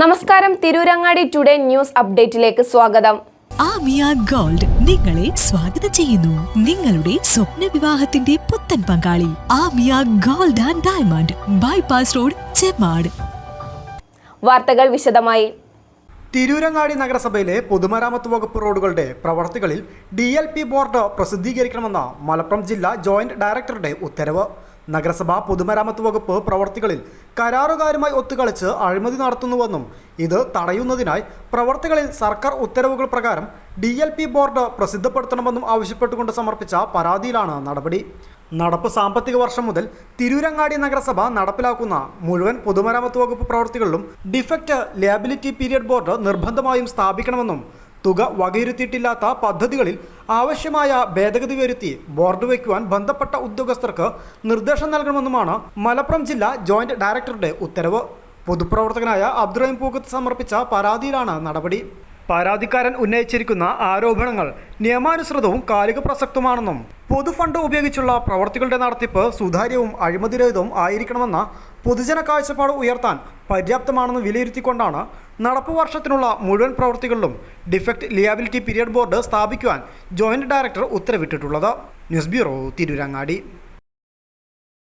നമസ്കാരം. Tirurangadi today news അപ്ഡേറ്റിലേക്ക് സ്വാഗതം. Amiya gold നിങ്ങളെ സ്വാഗതം ചെയ്യുന്നു. നിങ്ങളുടെ സ്വപ്ന വിവാഹത്തിന്റെ പുത്തൻ പങ്കാളി Amiya gold and diamond bypass road Chemmad വാർത്തകൾ വിശദമായി. തിരൂരങ്ങാടി നഗരസഭയിലെ പൊതുമരാമത്ത് വകുപ്പ് റോഡുകളുടെ പ്രവർത്തികളിൽ ഡി എൽ പി ബോർഡ് പ്രസിദ്ധീകരിക്കണമെന്ന മലപ്പുറം ജില്ലാ ജോയിന്റ് ഡയറക്ടറുടെ ഉത്തരവ്. നഗരസഭ പൊതുമരാമത്ത് വകുപ്പ് പ്രവർത്തികളിൽ കരാറുകാരുമായി ഒത്തുകളിച്ച് അഴിമതി നടത്തുന്നുവെന്നും ഇത് തടയുന്നതിനായി പ്രവർത്തികളിൽ സർക്കാർ ഉത്തരവുകൾ പ്രകാരം ഡി എൽ പി ബോർഡ് പ്രസിദ്ധപ്പെടുത്തണമെന്നും ആവശ്യപ്പെട്ടുകൊണ്ട് സമർപ്പിച്ച പരാതിയിലാണ് നടപടി. നടപ്പ് സാമ്പത്തിക വർഷം മുതൽ തിരൂരങ്ങാടി നഗരസഭ നടപ്പിലാക്കുന്ന മുഴുവൻ പൊതുമരാമത്ത് വകുപ്പ് പ്രവർത്തികളിലും ഡിഫക്റ്റ് ലയബിലിറ്റി പീരിയഡ് ബോർഡ് നിർബന്ധമായും സ്ഥാപിക്കണമെന്നും തുക വകയിരുത്തിയിട്ടില്ലാത്ത പദ്ധതികളിൽ ആവശ്യമായ ഭേദഗതി വരുത്തി ബോർഡ് വയ്ക്കുവാൻ ബന്ധപ്പെട്ട ഉദ്യോഗസ്ഥർക്ക് നിർദ്ദേശം നൽകണമെന്നുമാണ് മലപ്പുറം ജില്ലാ ജോയിന്റ് ഡയറക്ടറുടെ ഉത്തരവ്. പൊതുപ്രവർത്തകനായ അബ്ദുറഹിം പൂക്കത്ത് സമർപ്പിച്ച പരാതിയിലാണ് നടപടി. പരാതിക്കാരൻ ഉന്നയിച്ചിരിക്കുന്ന ആരോപണങ്ങൾ നിയമാനുസൃതവും കാലിക പ്രസക്തമാണെന്നും പൊതുഫണ്ട് ഉപയോഗിച്ചുള്ള പ്രവർത്തികളുടെ നടത്തിപ്പ് സുതാര്യവും അഴിമതിരഹിതവും ആയിരിക്കണമെന്ന പൊതുജന കാഴ്ചപ്പാട് ഉയർത്താൻ പര്യാപ്തമാണെന്ന് വിലയിരുത്തിക്കൊണ്ടാണ് നടപ്പ് വർഷത്തിനുള്ള മുഴുവൻ പ്രവൃത്തികളിലും ഡിഫക്റ്റ് ലിയാബിലിറ്റി പീരിയഡ് ബോർഡ് സ്ഥാപിക്കുവാൻ joint director ഉത്തരവിട്ടിട്ടുള്ളത്. News bureau Tirurangadi.